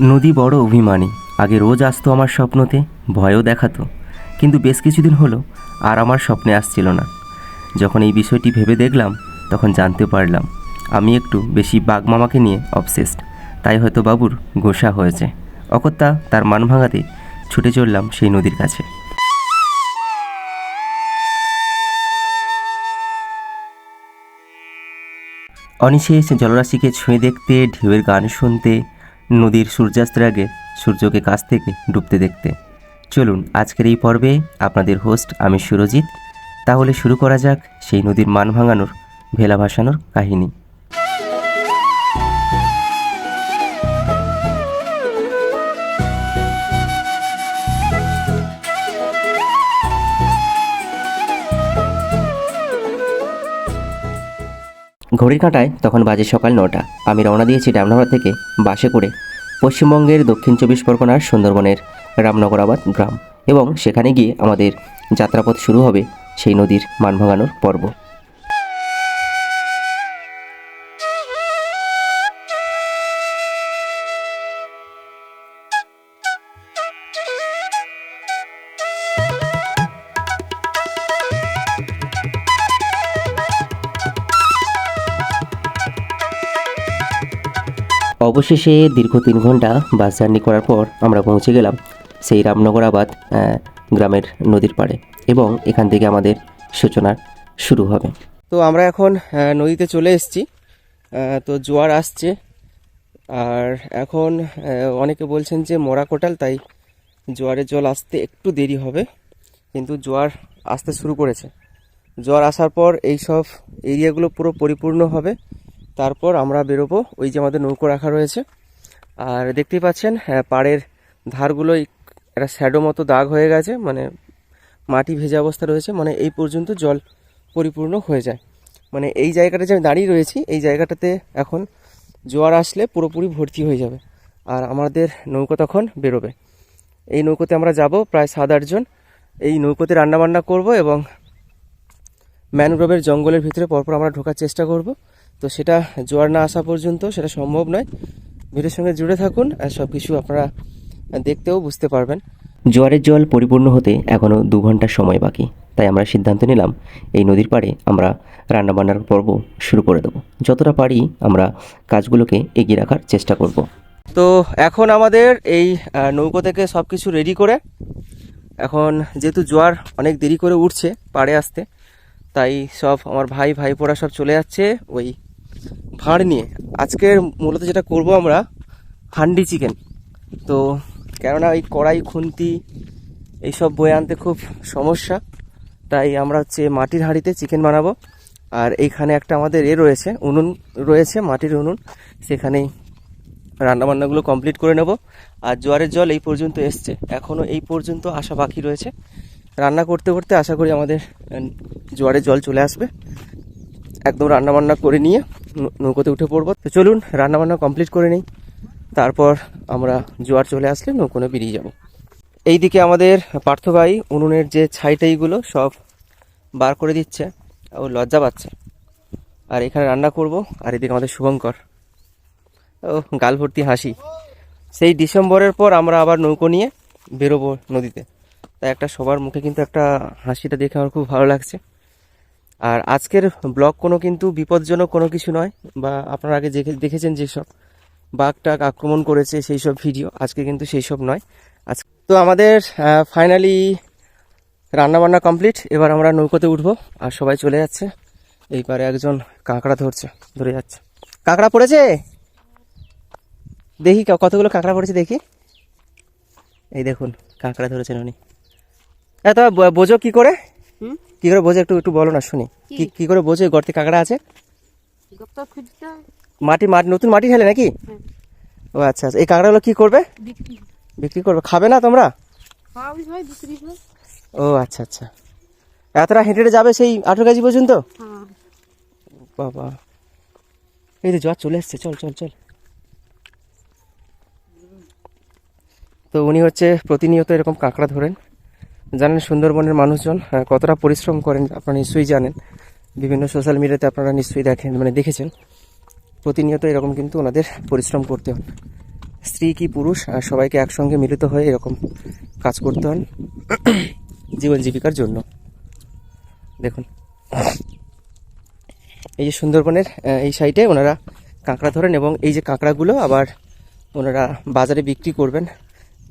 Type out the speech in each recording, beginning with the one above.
নদী বড় অভিমানী। আগে রোজ আসতো আমার স্বপ্নতে, ভয়ও দেখাতো। কিন্তু বেশ কিছুদিন হলো আর আমার স্বপ্নে আসছিল না। যখন এই বিষয়টি ভেবে দেখলাম, তখন জানতে পারলাম, আমি একটু বেশি বাঘমামাকে নিয়ে অবসেসড তাই হয়তো বাবুর গোসা হয়েছে। অকত্যা তার মান ভাঙাতে ছুটে চললাম সেই নদীর কাছে। অনিশেষ জলরাশিকে ছুঁয়ে দেখতে, ঢেউয়ের গান শুনতে নদীর সূর্যাস্তের আগে সূর্যকে কাছ থেকে ডুবতে দেখতে। চলুন, আজকের এই পর্বে আপনাদের হোস্ট আমি সুরজিৎ। তাহলে শুরু করা যাক সেই নদীর মান ভাঙানোর, ভেলা ভাসানোর কাহিনী। ঘড়ির কাঁটায় তখন বাজে সকাল নটা। আমি রওনা দিয়েছি ডামনাগর থেকে বাসে করে পশ্চিমবঙ্গের দক্ষিণ চব্বিশ পরগনার সুন্দরবনের রামনগরাবাদ গ্রাম এবং সেখানে গিয়ে আমাদের যাত্রাপথ শুরু হবে সেই নদীর মান ভাঙানোর পর্ব। অবশেষে দীর্ঘ তিন ঘণ্টা বাস জার্নি করার পর আমরা পৌঁছে গেলাম সেই রামনগরাবাদ গ্রামের নদীর পাড়ে এবং এখান থেকে আমাদের সূচনা শুরু হবে। তো আমরা এখন নদীতে চলে এসেছি। তো জোয়ার আসছে। আর এখন অনেকে বলছেন যে মরা কোটাল, তাই জোয়ারের জল আসতে একটু দেরি হবে। কিন্তু জোয়ার আসতে শুরু করেছে। জোয়ার আসার পর এই সব এরিয়াগুলো পুরো পরিপূর্ণ হবে। তারপর আমরা বেরোবো ওই যে আমাদের নৌকো রাখা রয়েছে। আর দেখতেই পাচ্ছেন হ্যাঁ, পাড়ের ধারগুলোই একটা শ্যাডো মতো দাগ হয়ে গেছে মানে মাটি ভেজা অবস্থা রয়েছে মানে এই পর্যন্ত জল পরিপূর্ণ হয়ে যায়। মানে এই জায়গাটা যে আমি দাঁড়িয়ে রয়েছি এই জায়গাটাতে এখন জোয়ার আসলে পুরোপুরি ভর্তি হয়ে যাবে আর আমাদের নৌকো তখন বেরোবে। এই নৌকোতে আমরা যাব প্রায় সাত আটজন এই নৌকোতে রান্নাবান্না করব এবং ম্যানগ্রোভের জঙ্গলের ভিতরে পরপর আমরা ঢোকার চেষ্টা করব। তো সেটা জোয়ার না আসা পর্যন্ত সেটা সম্ভব নয়। ভিডিওর সঙ্গে জুড়ে থাকুন আর সব কিছু আপনারা দেখতেও বুঝতে পারবেন। জোয়ারের জল পরিপূর্ণ হতে এখনও দু ঘণ্টা সময় বাকি। তাই আমরা সিদ্ধান্ত নিলাম এই নদীর পাড়ে আমরা রান্নাবান্নার পর্ব শুরু করে দেবো। যতটা পারি আমরা কাজগুলোকে এগিয়ে রাখার চেষ্টা করব। তো এখন আমাদের এই নৌকো থেকে সব কিছু রেডি করে। এখন যেহেতু জোয়ার অনেক দেরি করে উঠছে পাড়ে আসতে তাই সব আমার ভাই ভাইপোরা সব চলে যাচ্ছে। ওই ভাঁড় নিয়ে। আজকের মূলত যেটা করব আমরা, হান্ডি চিকেন। তো কেননা ওই কড়াই, খুন্তি, এইসব বয়ে আনতে খুব সমস্যা। তাই আমরা হচ্ছে মাটির হাঁড়িতে চিকেন বানাবো। আর এইখানে একটা আমাদের এ রয়েছে, উনুন রয়েছে, মাটির উনুন। সেখানেই রান্নাবান্নাগুলো কমপ্লিট করে নেব। আর জোয়ারের জল এই পর্যন্ত এসছে। এখনও এই পর্যন্ত আসা বাকি রয়েছে। রান্না করতে করতে আশা করি আমাদের জোয়ারের জল চলে আসবে। একদম রান্নাবান্না করে নিয়ে নৌকোতে উঠে পড়ব। তো চলুন, রান্নাবান্না কমপ্লিট করে নিই। তারপর আমরা জোয়ার চলে আসলে নৌকোনে বেরিয়ে যাব। এইদিকে আমাদের পার্থ ভাই উনুনের যে ছাইটাইগুলো সব বার করে দিচ্ছে, ও লজ্জা পাচ্ছে। আর এখানে রান্না করব, আর এদিকে আমাদের শুভঙ্কর। ও, গাল ভর্তি হাসি। সেই ডিসেম্বরের পর আমরা আবার নৌকো নিয়ে বেরোবো নদীতে। তাই একটা সবার মুখে কিন্তু একটা হাসিটা দেখে আমার খুব ভালো লাগছে। আর আজকের ব্লগ কোনো কিন্তু বিপজ্জনক কোনো কিছু নয়, বা আপনারা আগে দেখে দেখেছেন যেসব বাঘ টাক আক্রমণ করেছে সেই সব ভিডিও, আজকে কিন্তু সেই সব নয়। আজ তো আমাদের ফাইনালি রান্নাবান্না কমপ্লিট এবার আমরা নৌকোতে উঠবো, আর সবাই চলে যাচ্ছে। এইবারে একজন কাঁকড়া ধরছে, ধরে যাচ্ছে। কাঁকড়া পড়েছে? দেখি কতগুলো কাঁকড়া পড়েছে দেখি। এই দেখুন, কাঁকড়া ধরেছেন উনি। এত বোঝো কি করে? কি করে বোঝে একটু একটু বলো না শুনি। কি? কি করে বোঝে গর্তে কাঁকড়া আছে? মাটি মাটি নতুন মাটি খেলে নাকি? ও আচ্ছা আচ্ছা। এই কাঁকড়াগুলো কি করবে? বিক্রি। করবে। খাবে না তোমরা? হয় হয়। ও আচ্ছা আচ্ছা। এতটা হেঁটে হেঁটে যাবে সেই আঠেরো কেজি পর্যন্ত? হ্যাঁ। বাবা। এই তো জল চলে এসছে। চল চল চল। তো উনি হচ্ছে প্রতিনিয়ত এরকম কাঁকড়া ধরেন। জানেন সুন্দরবনের মানুষজন কতটা পরিশ্রম করেন আপনারা নিশ্চয়ই জানেন। বিভিন্ন সোশ্যাল মিডিয়াতে আপনারা নিশ্চয়ই দেখেন মানে দেখেছেন। প্রতিনিয়ত এরকম কিন্তু ওনাদের পরিশ্রম করতে হয়। স্ত্রী কি পুরুষ সবাইকে একসঙ্গে মিলিত হয়ে এরকম কাজ করতে হন জীবন জীবিকার জন্য। দেখুন। এই যে সুন্দরবনের এই সাইডে ওনারা কাঁকড়া ধরেন এবং এই যে কাঁকড়াগুলো আবার ওনারা বাজারে বিক্রি করবেন।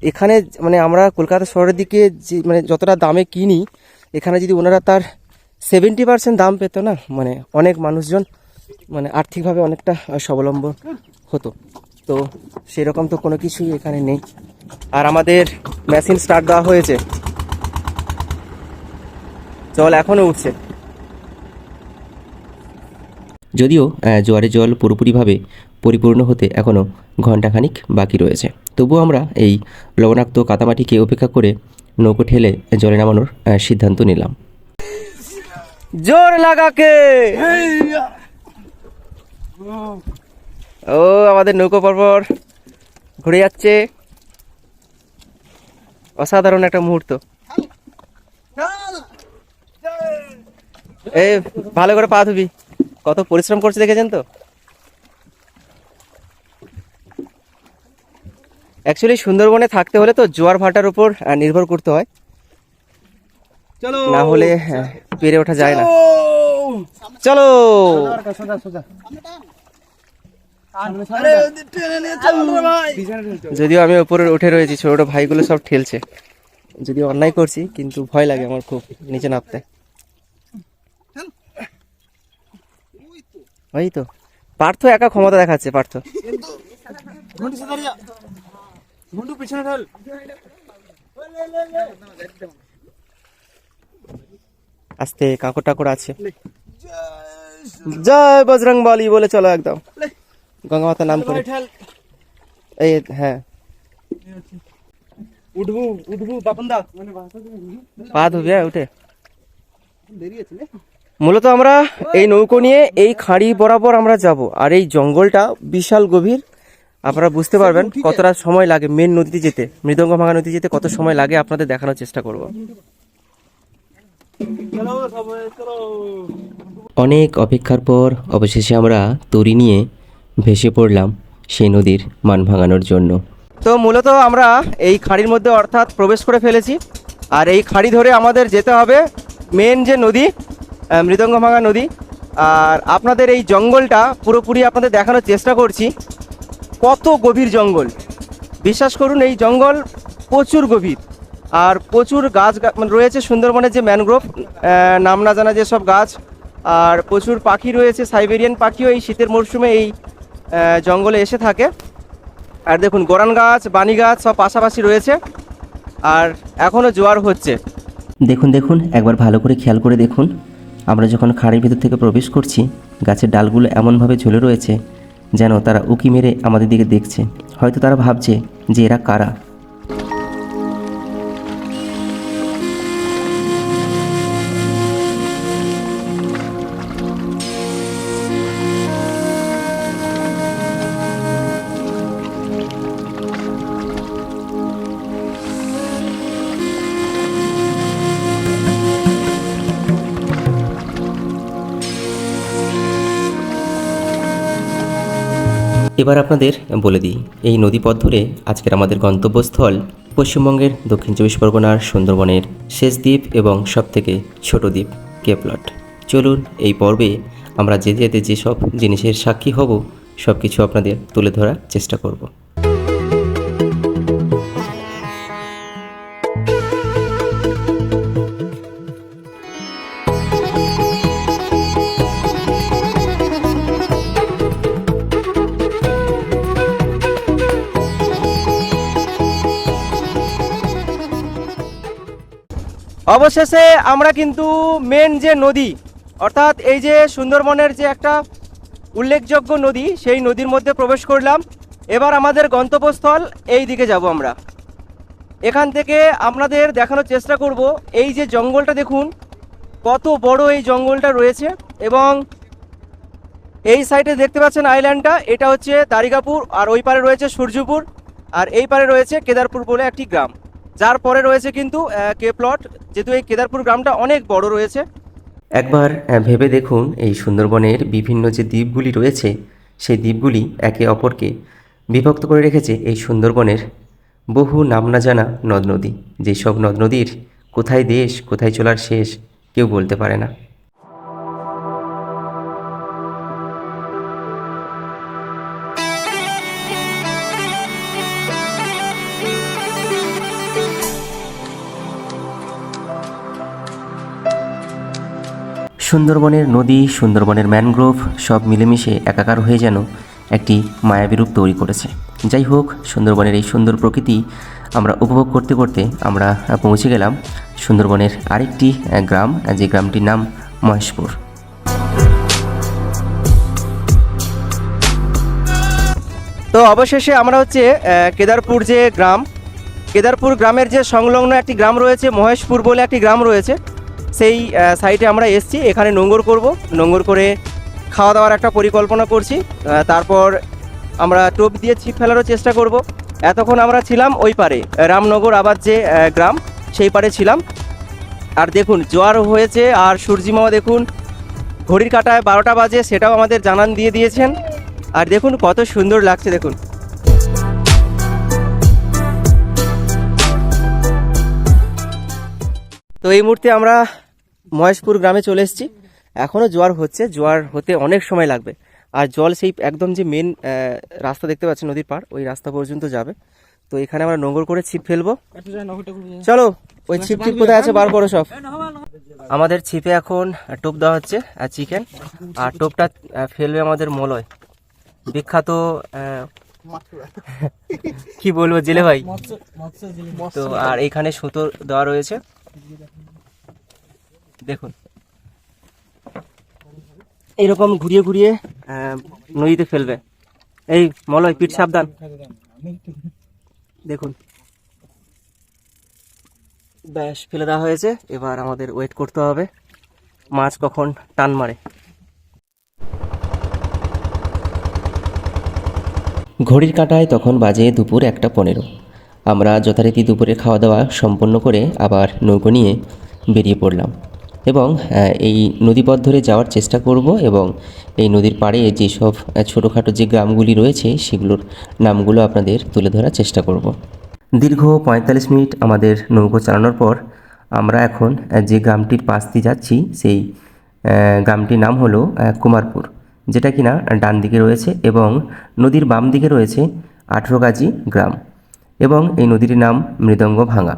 এখানে মানে আমরা কলকাতা শহরের দিকে যে মানে যতটা দামে কিনি, এখানে যদি ওনারা তার সেভেন্টি পার্সেন্ট দাম পেতো না মানে অনেক মানুষজন মানে আর্থিকভাবে অনেকটা স্বাবলম্বন হতো। তো সেরকম তো কোনো কিছুই এখানে নেই। আর আমাদের মেশিন স্টার্ট দেওয়া হয়েছে। জল এখনও উঠছে। যদিও জোয়ারের জল পুরোপুরিভাবে পরিপূর্ণ হতে এখনও ঘণ্টাখানিক বাকি রয়েছে। তবুও আমরা এই লবণাক্ত কাদামাটিকে উপেক্ষা করে নৌকো ঠেলে জলে নামানোর সিদ্ধান্ত নিলাম। জোর লাগাকে ও, আমাদের নৌকো পরপর ঘুরে যাচ্ছে। অসাধারণ একটা মুহূর্ত। এ, ভালো করে পা ধুবি। কত পরিশ্রম করছে দেখেছেন তো? অ্যাকচুয়ালি সুন্দরবনে থাকতে হলে তো জোয়ার ভাটার উপর নির্ভর করতে হয় না হলে হ্যাঁ, পেরে ওঠা যায় না চলো যদিও আমি উপরে উঠে রয়েছি ছোট ছোট ভাইগুলো সব ঠেলছে যদিও অন্যায় করছি কিন্তু ভয় লাগে আমার খুব নিচে নামতে ওই তো পার্থ একা ক্ষমতা দেখাচ্ছে পার্থ আস্তে কাঁকড় টাকড় আছে। জয় বজরং বলি বলে চলো একদম। গঙ্গা মাতার নাম করে। এই হ্যাঁ। উঠবু উঠবু বাপনদা। পা ধুবি হ্যাঁ, উঠে। মূলত আমরা এই নৌকো নিয়ে এই খাঁড়ি বরাবর আমরা যাব। আর এই জঙ্গলটা বিশাল গভীর। আপনারা বুঝতে পারবেন কতটা সময় লাগে মেন নদীতে যেতে মৃদঙ্গ ভাঙা নদীতে যেতে কত সময় লাগে আপনাদের দেখানোর চেষ্টা করব। অনেক অপেক্ষার পর অবশেষে আমরা তরি নিয়ে ভেসে পড়লাম সেই নদীর মান ভাঙানোর জন্য। তো মূলত আমরা এই খাঁড়ির মধ্যে অর্থাৎ প্রবেশ করে ফেলেছি। আর এই খাঁড়ি ধরে আমাদের যেতে হবে মেন যে নদী মৃদঙ্গ ভাঙা নদী। আর আপনাদের এই জঙ্গলটা পুরোপুরি আপনাদের দেখানোর চেষ্টা করছি। কত গভীর জঙ্গল? বিশ্বাস করুন, এই জঙ্গল প্রচুর গভীর। আর প্রচুর গাছ মানে রয়েছে সুন্দরবনের যে ম্যানগ্রোভ নাম না জানা যেসব গাছ। আর প্রচুর পাখি রয়েছে, সাইবেরিয়ান পাখিও এই শীতের মরশুমে এই জঙ্গলে এসে থাকে। আর দেখুন, গোরান গাছ বানি গাছ সব পাশাপাশি রয়েছে। আর এখনও জোয়ার হচ্ছে। দেখুন দেখুন, একবার ভালো করে খেয়াল করে দেখুন। আমরা যখন খাড়ির ভিতর থেকে প্রবেশ করছি, গাছের ডালগুলো এমনভাবে ঝুলে রয়েছে যেন তারা উকি মেরে আমাদের দিকে দেখছে। হয়তো তারা ভাবছে যে এরা কারা। এবার আপনাদের বলে দিই, এই নদীপথ ধরে আজকের আমাদের গন্তব্যস্থল পশ্চিমবঙ্গের দক্ষিণ চব্বিশ পরগনার সুন্দরবনের শেষ দ্বীপ এবং সবথেকে ছোট দ্বীপ কেপলট। চলুন এই পর্বে আমরা যেতে যেতে যেসব জিনিসের সাক্ষী হব সব কিছু আপনাদের তুলে ধরার চেষ্টা করব। অবশেষে আমরা কিন্তু মেন যে নদী, অর্থাৎ এই যে সুন্দরবনের যে একটা উল্লেখযোগ্য নদী, সেই নদীর মধ্যে প্রবেশ করলাম। এবার আমাদের গন্তব্যস্থল এই দিকে যাব আমরা। এখান থেকে আপনাদের দেখানোর চেষ্টা করব, এই যে জঙ্গলটা দেখুন, কত বড় এই জঙ্গলটা রয়েছে এবং এই সাইডে দেখতে পাচ্ছেন আইল্যান্ডটা, এটা হচ্ছে দারিগাপুর আর ওই পারে রয়েছে সূর্যপুর, আর এই পারে রয়েছে কেদারপুর বলে একটি গ্রাম। যার পরে রয়েছে কিন্তু কে প্লট যেহেতু এই কেদারপুর গ্রামটা অনেক বড় রয়েছে। একবার ভেবে দেখুন এই সুন্দরবনের বিভিন্ন যে দ্বীপগুলি রয়েছে, সেই দ্বীপগুলি একে অপরকে বিভক্ত করে রেখেছে এই সুন্দরবনের বহু নাম না জানা নদ নদী। যেসব নদ নদীর কোথায় দেশ, কোথায় চলার শেষ, কেউ বলতে পারে না। সুন্দরবনের নদী, সুন্দরবনের ম্যানগ্রোভ সব মিলেমিশে একাকার হয়ে যেন একটি মায়াবী রূপ তৈরি করেছে। যাই হোক, সুন্দরবনের এই সুন্দর প্রকৃতি আমরা উপভোগ করতে করতে আমরা পৌঁছে গেলাম সুন্দরবনের আরেকটি গ্রাম, যে গ্রামটির নাম মহেশপুর। তো অবশেষে আমরা হচ্ছে কেদারপুর যে গ্রাম, কেদারপুর গ্রামের যে সংলগ্ন একটি গ্রাম রয়েছে, মহেশপুর বলে একটি গ্রাম রয়েছে সেই সাইটে আমরা এসছি, এখানে নোঙ্গর করব। নোঙ্গর করে খাওয়া দাওয়ার একটা পরিকল্পনা করছি। তারপর আমরা টোপ দিয়ে ছিপ ফেলারও চেষ্টা করব। এতক্ষণ আমরা ছিলাম ওই পারে, রামনগর আবার যে গ্রাম, সেই পারে ছিলাম। আর দেখুন, জোয়ার হয়েছে আর সূর্যিমামা দেখুন, ঘড়ির কাটায় বারোটা বাজে, সেটাও আমাদের জানান দিয়ে দিয়েছেন। আর দেখুন, কত সুন্দর লাগছে, দেখুন। তো এই মুহূর্তে আমরা মহেশপুর গ্রামে চলে এসেছি। এখনও জোয়ার হচ্ছে, জোয়ার হতে অনেক সময় লাগবে। আর জল সেই একদম যে মেন রাস্তা দেখতে পাচ্ছি নদীর পার ওই রাস্তা পর্যন্ত যাবে। তো এখানে আমরা নোংর করে ছিপ ফেলব। চলো, ওই ছিপ টিপ কোথায় আছে বার করো সব। আমাদের ছিপে এখন টোপ দেওয়া হচ্ছে, আর চিকেন। আর টোপটা ফেলবে আমাদের মলয়। বিখ্যাত কি বলব জেলে ভাই? তো আর এখানে সুতো দেওয়া রয়েছে। দেখুন। এইরকম ঘুরিয়ে ঘুরিয়ে নদীতে ফেলবে। এই মলয়, পিঠ সাবধান। দেখুন। ব্যাস, ফেলে দেওয়া হয়েছে। এবার আমাদের ওয়েট করতে হবে। মাছ কখন টান মারে। ঘড়ির কাঁটায় তখন বাজে দুপুর একটা পনেরো। আমরা যথারীতি দুপুরে খাওয়া দাওয়া সম্পন্ন করে আবার নৌকো নিয়ে বেরিয়ে পড়লাম। এবং এই নদীপথ ধরে যাওয়ার চেষ্টা করব এবং এই নদীর পাড়ে যেসব ছোটোখাটো যে গ্রামগুলি রয়েছে সেগুলোর নামগুলো আপনাদের তুলে ধরার চেষ্টা করব। দীর্ঘ পঁয়তাল্লিশ মিনিট আমাদের নৌকো চালানোর পর আমরা এখন যে গ্রামটির পাশ দিয়ে যাচ্ছি সেই গ্রামটির নাম হলো কুমারপুর, যেটা কিনা ডান দিকে রয়েছে এবং নদীর বাম দিকে রয়েছে আঠেরোগাজি গ্রাম এবং এই নদীটির নাম মৃদঙ্গ ভাঙা।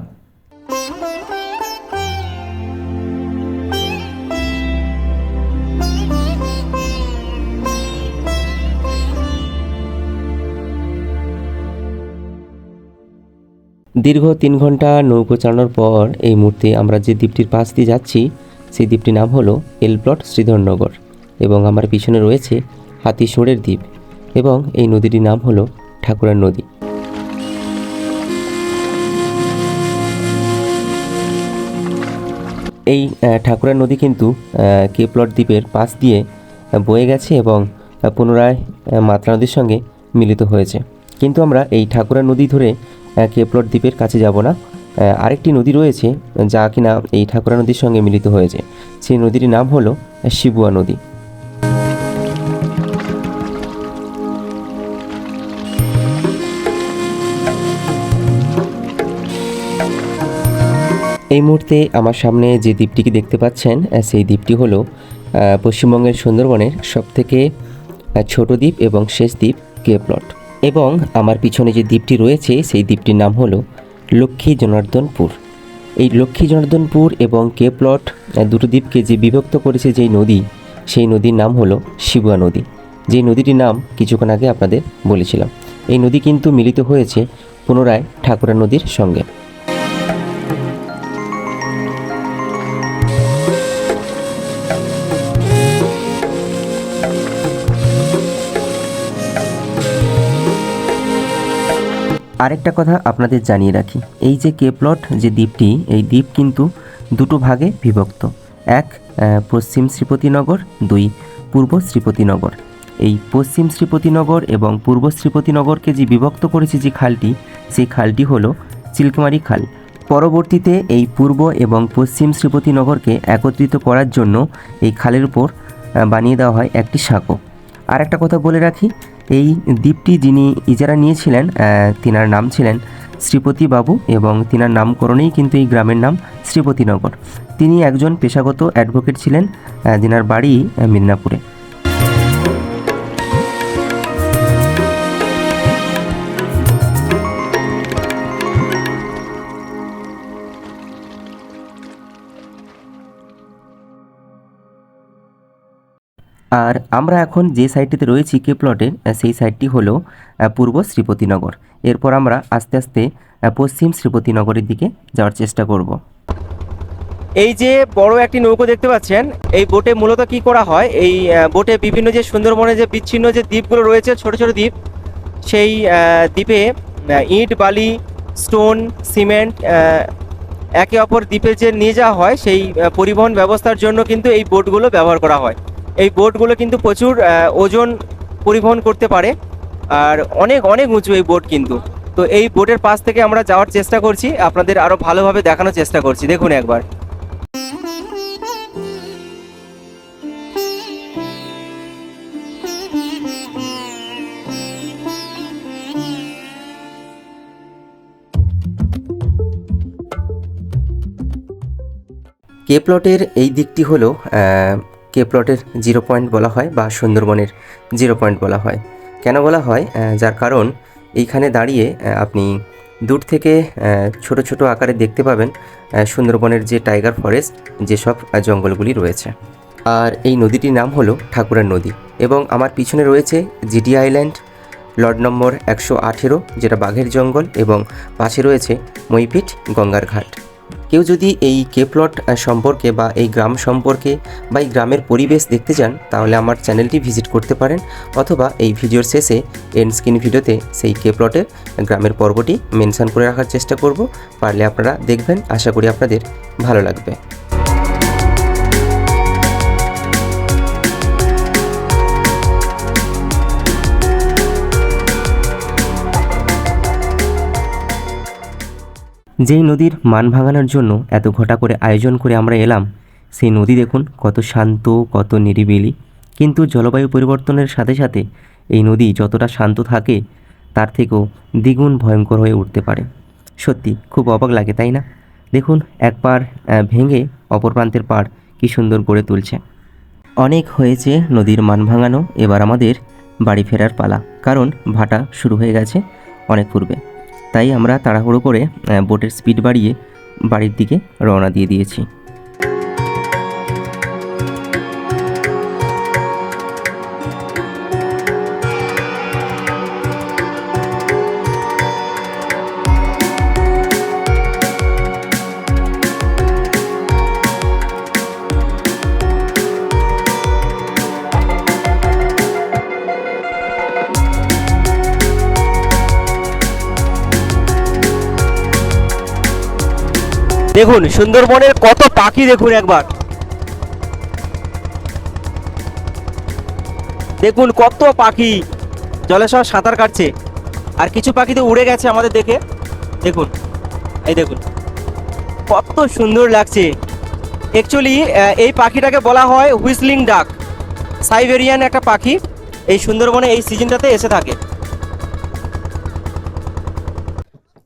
দীর্ঘ তিন ঘণ্টা নৌকো চালানোর পর এই মুহূর্তে আমরা যে দ্বীপটির পাশ দিয়ে যাচ্ছি, সেই দ্বীপটির নাম হলো এলপ্লট শ্রীধরনগর এবং আমার পিছনে রয়েছে হাতিসুঁড়ের দ্বীপ এবং এই নদীটির নাম হলো ঠাকুরার নদী। এই ঠাকুরার নদী কিন্তু কেপলট দ্বীপের পাশ দিয়ে বয়ে গেছে এবং পুনরায় মাতলা নদীর সঙ্গে মিলিত হয়েছে। কিন্তু আমরা এই ঠাকুরার নদী ধরে কেপলট দ্বীপের কাছে যাব না। আরেকটি নদী রয়েছে, যা কিনা এই ঠাকুরা নদীর সঙ্গে মিলিত হয়েছে। সেই নদীটির নাম হলো শিবুয়া নদী। এই মুহূর্তে আমার সামনে যে দ্বীপটিকে দেখতে পাচ্ছেন সেই দ্বীপটি হলো পশ্চিমবঙ্গের সুন্দরবনের সবথেকে ছোট দ্বীপ এবং শেষ দ্বীপ কেপ্লট এবং আমার পিছনে যে দ্বীপটি রয়েছে, সেই দ্বীপটির নাম হলো লক্ষ্মী জনার্দনপুর এই লক্ষ্মী জনার্দনপুর এবং কে প্লট দুটো দ্বীপকে যে বিভক্ত করেছে যেই নদী, সেই নদীর নাম হলো শিবুয়া নদী। যে নদীটির নাম কিছুক্ষণ আগে আপনাদের বলেছিলাম। এই নদী কিন্তু মিলিত হয়েছে পুনরায় ঠাকুরা নদীর সঙ্গে। আরেকটা কথা আপনাদের জানিয়ে রাখি। এই যে কে কেপ্লট যে দ্বীপটি, এই দ্বীপ কিন্তু দুটো ভাগে বিভক্ত। এক পশ্চিম শ্রীপতিনগর, দুই, পূর্ব শ্রীপতিনগর। এই পশ্চিম শ্রীপতিনগর এবং পূর্ব শ্রীপতিনগরকে যে বিভক্ত করেছে যে খালটি, সেই খালটি হলো চিলকমারি খাল। পরবর্তীতে এই পূর্ব এবং পশ্চিম শ্রীপতিনগরকে একত্রিত করার জন্য এই খালের উপর বানিয়ে দেওয়া হয় একটি সাঁকো। আর একটা কথা বলে রাখি এই দ্বীপটি যিনি ইজারা নিয়েছিলেন তিনার নাম ছিলেন শ্রীপতি বাবু এবং তিনার নামকরণেই কিন্তু এই গ্রামের নাম শ্রীপতিনগর। তিনি একজন পেশাগত অ্যাডভোকেট ছিলেন যিনার বাড়ি মিদনাপুরে। আর আমরা এখন যে সাইডটিতে রয়েছি কে প্লটে সেই সাইডটি হলো পূর্ব শ্রীপতিনগর। এরপর আমরা আস্তে আস্তে পশ্চিম শ্রীপতিনগরের দিকে যাওয়ার চেষ্টা করব। এই যে বড় একটি নৌকো দেখতে পাচ্ছেন, এই বোটে মূলত কি করা হয়? এই বোটে বিভিন্ন যে সুন্দরবনে যে বিচ্ছিন্ন যে দ্বীপগুলো রয়েছে, ছোট ছোট দ্বীপ, সেই দ্বীপে ইট, বালি, স্টোন, সিমেন্ট একে অপর দ্বীপে যে নিয়ে যাওয়া হয়, সেই পরিবহন ব্যবস্থার জন্য কিন্তু এই বোটগুলো ব্যবহার করা হয়। এই বোটগুলো কিন্তু প্রচুর ওজন পরিবহন করতে পারে। আর অনেক অনেক উঁচু এই বোট কিন্তু। তো এই বোটের পাশ থেকে আমরা যাওয়ার চেষ্টা করছি। আপনাদের আরও ভালোভাবে দেখানোর চেষ্টা করছি। দেখুন একবার। কে প্লটের এই দিকটি হলো কে প্লটের জিরো পয়েন্ট বলা হয় বা সুন্দরবনের জিরো পয়েন্ট বলা হয়। কেন বলা হয়? যার কারণ এইখানে দাঁড়িয়ে আপনি দূর থেকে ছোট ছোট আকারে দেখতে পাবেন সুন্দরবনের যে টাইগার ফরেস্ট, যেসব জঙ্গলগুলি রয়েছে। আর এই নদীটির নাম হলো ঠাকুরের নদী এবং আমার পিছনে রয়েছে জিডি আইল্যান্ড, লর্ড নম্বর একশো আঠেরো, যেটা বাঘের জঙ্গল এবং পাশে রয়েছে মইপিঠ গঙ্গার ঘাট। কেউ যদি এই কে প্লট সম্পর্কে বা এই গ্রাম সম্পর্কে বা এই গ্রামের পরিবেশ দেখতে চান, তাহলে আমার চ্যানেলটি ভিজিট করতে পারেন অথবা এই ভিডিওর শেষে এন্ড স্ক্রিন ভিডিওতে সেই কে প্লটের গ্রামের পর্বটি মেনশন করে রাখার চেষ্টা করব। পারলে আপনারা দেখবেন, আশা করি আপনাদের ভালো লাগবে। যেই নদীর মান ভাঙানোর জন্য এত ঘটা করে আয়োজন করে আমরা এলাম, সেই নদী দেখুন কত শান্ত, কত নিরিবিলি। কিন্তু জলবায়ু পরিবর্তনের সাথে সাথে এই নদী যতটা শান্ত থাকে, তার থেকেও দ্বিগুণ ভয়ঙ্কর হয়ে উঠতে পারে। সত্যি, খুব অবাক লাগে, তাই না? দেখুন, এক পার ভেঙে অপর প্রান্তের পাড় কী সুন্দর গড়ে তুলছে। অনেক হয়েছে নদীর মান ভাঙানো, এবার আমাদের বাড়ি ফেরার পালা, কারণ ভাটা শুরু হয়ে গেছে অনেক পূর্বে। তাই আমরা তাড়াহুড়ো করে বোটের স্পিড বাড়িয়ে বাড়ির দিকে রওনা দিয়ে দিয়েছি। দেখুন, সুন্দরবনের কত পাখি দেখুন একবার। দেখুন কত পাখি জলে সব সাঁতার কাটছে। আর কিছু পাখি তো উড়ে গেছে আমাদের দেখে। দেখুন, এই দেখুন, কত সুন্দর লাগছে। অ্যাকচুয়ালি এই পাখিটাকে বলা হয় হুইসলিং ডাক, সাইবেরিয়ান একটা পাখি, এই সুন্দরবনে এই সিজনটাতে এসে থাকে।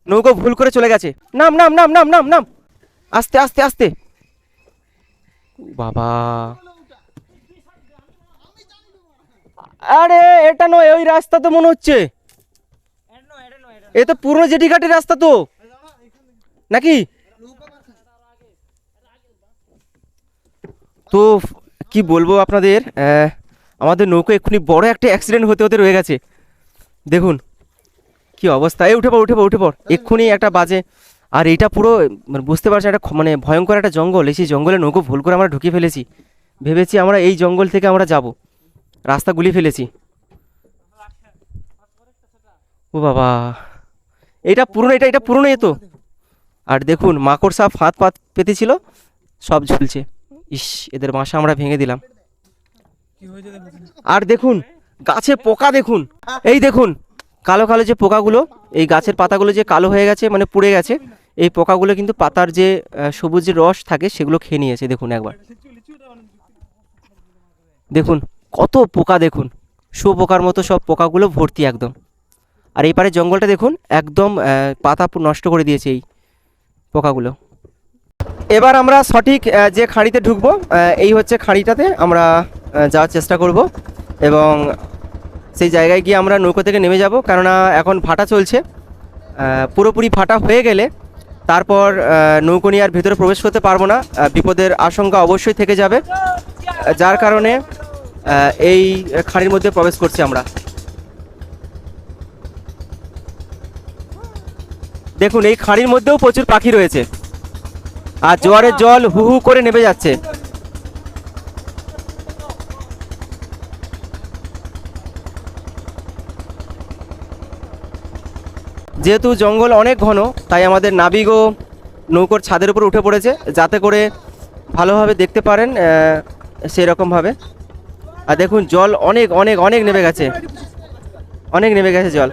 নৌকো ভুল করে চলে গেছে। নাম নাম নাম নাম নাম নাম। আস্তে আস্তে আস্তে। বাবা। আরে, এটা নয়, ওই রাস্তা তো মনে হচ্ছে। এ তো পুরনো জেটিঘাটের রাস্তা তো। নাকি? তো কি বলব আপনাদের? আমাদের নৌকো এক্ষুনি বড় একটা অ্যাক্সিডেন্ট হতে হতে রয়ে গেছে। দেখুন, কি অবস্থা। এই উঠে পড় উঠে পড় উঠে পড়। এক্ষুনি একটা বাজে আর এইটা পুরো মানে বুঝতে পারছি, একটা মানে ভয়ঙ্কর একটা জঙ্গল। এই সেই জঙ্গলে নৌকো ভুল করে আমরা ঢুকে ফেলেছি। ভেবেছি আমরা এই জঙ্গল থেকে আমরা যাব। রাস্তা গুলি ফেলেছি। ও বাবা। এটা পুরনো, এটা এটা পুরনো এতো আর দেখুন, মাকড় সাপ ফাঁদ পাত পেতেছিল, সব ঝুলছে। ইস, এদের বাসা আমরা ভেঙে দিলাম। আর দেখুন, গাছে পোকা দেখুন। এই দেখুন কালো কালো যে পোকাগুলো, এই গাছের পাতাগুলো যে কালো হয়ে গেছে মানে পুড়ে গেছে, এই পোকাগুলো কিন্তু পাতার যে সবুজ রস থাকে, সেগুলো খেয়ে নিয়েছে। দেখুন একবার। দেখুন, কত পোকা দেখুন। শুয়োপোকার মতো সব পোকাগুলো ভর্তি একদম। আর এই পারে জঙ্গলটা দেখুন, একদম পাতা নষ্ট করে দিয়েছে এই পোকাগুলো। এবার আমরা সঠিক যে খাঁড়িতে ঢুকবো এই হচ্ছে খাঁড়িটাতে আমরা যাওয়ার চেষ্টা করব এবং সেই জায়গায় গিয়ে আমরা নৌকো থেকে নেমে যাব। কেননা এখন ভাটা চলছে। পুরোপুরি ফাটা হয়ে গেলে তারপর নৌকো নিয়ে আর ভেতরে প্রবেশ করতে পারব না। বিপদের আশঙ্কা অবশ্যই থেকে যাবে। যার কারণে এই খাঁড়ির মধ্যে প্রবেশ করছি আমরা। দেখুন, এই খাঁড়ির মধ্যেও প্রচুর পাখি রয়েছে। আর জোয়ারের জল হু হু করে নেমে যাচ্ছে। যেহেতু জঙ্গল অনেক ঘন, তাই আমাদের নাবিকও নৌকোর ছাদের উপর উঠে পড়েছে, যাতে করে ভালোভাবে দেখতে পারেন সেই রকমভাবে আর দেখুন, জল অনেক অনেক অনেক নেমে গেছে। অনেক নেমে গেছে জল।